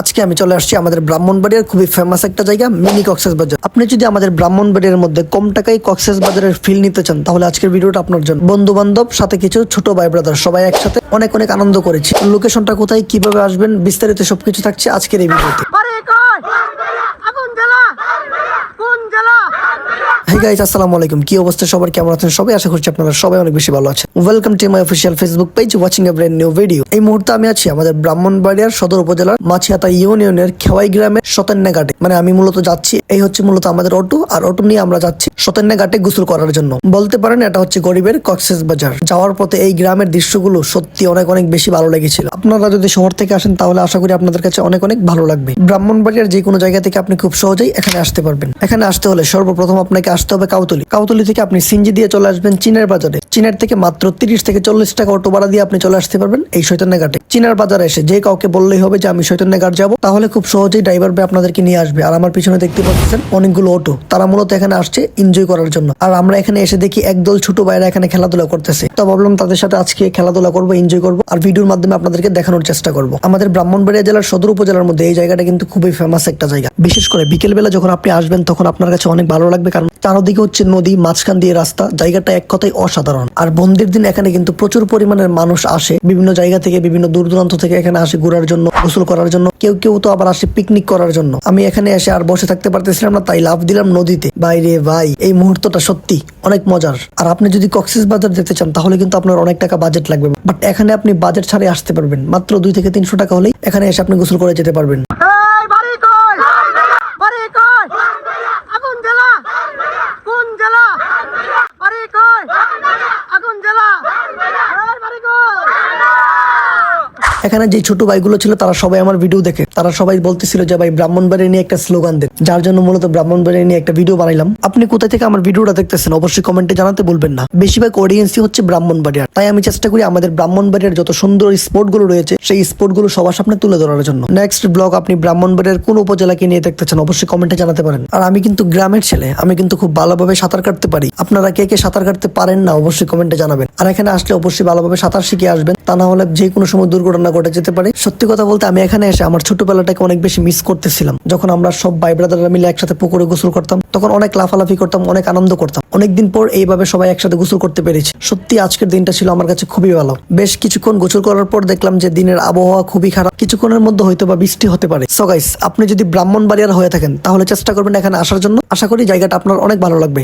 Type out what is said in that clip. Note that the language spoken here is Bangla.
আজকে আমি চলে আসছি আমাদের ব্রাহ্মণবাড়িয়ার খুবই ফেমাস একটা জায়গা, মিনি কক্সেস বাজার। আপনি যদি আমাদের ব্রাহ্মণবাড়িয়ার মধ্যে কম টাকায় কক্সেস বাজারের ফিল নিতে চান, তাহলে আজকের ভিডিওটা আপনার জন্য। বন্ধু বান্ধব সাথে কিছু ছোট ভাই ব্রাদার সবাই একসাথে অনেক অনেক আনন্দ করেছি। লোকেশনটা কোথায়, কীভাবে আসবেন, বিস্তারিত সবকিছু থাকছে আজকের এই ভিডিওতে। হে গাইজ আসসালামু আলাইকুম। কি অবস্থা? সবার কেমন আছেন? সবাই আশা করছি আপনারা সবাই অনেক বেশি ভালো আছেন। Welcome to my official Facebook page watching a brand new video এই মুহূর্তে আমি আছি আমাদের ব্রাহ্মণবাড়িয়ার সদর উপজেলার মাছিয়াতা ইউনিয়নের খেওয়াই গ্রামের সতেন্না ঘাটে। মানে আমি মূলত যাচ্ছি, এই হচ্ছে মূলত আমাদের অটো, আর অটো নিয়ে আমরা যাচ্ছি সতেন্না ঘাটে গোসল করার জন্য। বলতে পারেন এটা হচ্ছে গরিবের কক্সেস বাজার। যাওয়ার পথে এই গ্রামের দৃশ্যগুলো সত্যি অনেক অনেক বেশি ভালো লেগেছিল। আপনারা যদি শহর থেকে আসেন, তাহলে আশা করি আপনাদের কাছে অনেক অনেক ভালো লাগবে। ব্রাহ্মণবাড়িয়ার যে কোনো জায়গা থেকে আপনি খুব সহজেই এখানে আসতে পারবেন। এখানে আসতে হলে সর্বপ্রথম আপনাকে আসতে হবে কাউতলি। কাউতলি থেকে আপনি সিঞ্জি দিয়ে চলে আসবেন চীনের বাজারে। চীনের থেকে মাত্র তিরিশ থেকে চল্লিশ টাকা অটো ভাড়া দিয়ে আপনি চলে আসতে পারবেন এই শৈতন্য ঘাটে। চীনের বাজারে এসে যে কাউকে বললেই হবে যে, আমি শৈতন্য ঘাট যাব। তাহলে খুব সহজেই ড্রাইভার ভাই আপনাদেরকে নিয়ে আসবে। আর আমার পিছনে দেখতে পাচ্ছেন অনেকগুলো অটো। তারা মূলত এখানে আসছে এনজয় করার জন্য। আর আমরা এখানে এসে দেখি একদল ছোট ভাইরা এখানে খেলাধুলা করতেছে। তো ভাবলাম তাদের সাথে আজকে খেলাধুলা করব এনজয় করব আর ভিডিওর মাধ্যমে আপনাদেরকে দেখানোর চেষ্টা করব। আমাদের ব্রাহ্মণবাড়িয়া জেলার সদর উপজেলার মধ্যে এই জায়গাটা কিন্তু খুবই ফেমাস একটা জায়গা। বিশেষ করে বিকেলবেলা যখন আপনি আসবেন, তখন আপনার কাছে অনেক ভালো লাগবে কারণ চারদিকে হচ্ছে নদী, মাঝখান দিয়ে রাস্তা, জায়গাটা এক কথায় অসাধারণ। আর বন্দির দিন এখানে কিন্তু প্রচুর পরিমাণের মানুষ আসে, বিভিন্ন জায়গা থেকে, বিভিন্ন দূর দূরান্ত থেকে এখানে আসে ঘোরার জন্য, গোসল করার জন্য, কেউ কেউ তো আবার আসে পিকনিক করার জন্য। আমি এখানে এসে আর বসে থাকতে পারতেছিলাম না, তাই লাভ দিলাম নদীতে। বাইরে ভাই, এই মুহূর্তটা সত্যি অনেক মজার। আর আপনি যদি কক্সিস বাজার যেতে চান, তাহলে কিন্তু আপনার অনেক টাকা বাজেট লাগবে। বাট এখানে আপনি বাজেট ছাড়ে আসতে পারবেন। মাত্র দুই থেকে তিনশো টাকা হলেই এখানে এসে আপনি গোসল করে যেতে পারবেন। এখানে যে ছোট ভাইগুলো ছিল, তারা সবাই আমার ভিডিও দেখে। তারা সবাই বলতেছিল যে, ভাই, ব্রাহ্মণবাড়ি নিয়ে একটা স্লোগান দেন। যার জন্য মূলত ব্রাহ্মণবাড়ি নিয়ে একটা ভিডিও বানাইলাম। আপনি কোথা থেকে আমার ভিডিওটা দেখতেছেন, অবশ্যই কমেন্টে জানাতে বলবেন না। বেশিরভাগ অডিয়েন্সই হচ্ছে ব্রাহ্মণবাড়িয়ার তাই আমি চেষ্টা করি আমাদের ব্রাহ্মণবাড়িয়ার যত সুন্দর স্পোর্টগুলো রয়েছে, সেই স্পোর্টগুলো সবার সামনে তুলে ধরার জন্য। নেক্সট ব্লগ আপনি ব্রাহ্মণবাড়িয়ার কোন উপজেলাকে নিয়ে দেখতেছেন, অবশ্যই কমেন্টে জানাতে পারেন। আর আমি কিন্তু গ্রামের ছেলে, আমি কিন্তু খুব ভালোভাবে সাঁতার কাটতে পারি। আপনারা কে কে সাঁতার কাটতে পারেন না, অবশ্যই কমেন্টে জানাবেন। আর এখানে আসলে অবশ্যই ভালোভাবে সাঁতার শিখে আসবেন। তা না হলে যে কোনো সময় দুর্ঘটনা ঘটে যেতে পারে। সত্যি কথা বলতে আমি এখানে এসে আমার ছোটবেলাটাকে অনেক বেশি মিস করতেছিলাম। যখন আমরা সব ভাই ব্রাদাররা মিলে একসাথে পুকুরে গোসল করতাম, তখন অনেক লাফালাফি করতাম, অনেক আনন্দ করতাম। অনেকদিন পর এইভাবে সবাই একসাথে গোসল করতে পেরেছি। সত্যি আজকের দিনটা ছিল আমার কাছে খুবই ভালো। বেশ কিছুক্ষণ গোসল করার পর দেখলাম যে দিনের আবহাওয়া খুবই খারাপ। কিছুক্ষণের মধ্যে হয়তো বা বৃষ্টি হতে পারে। সো গাইস আপনি যদি ব্রাহ্মণ ব্রাহ্মণবাড়িয়ার হয়ে থাকেন, তাহলে চেষ্টা করবেন এখানে আসার জন্য। আশা করি জায়গাটা আপনার অনেক ভালো লাগবে।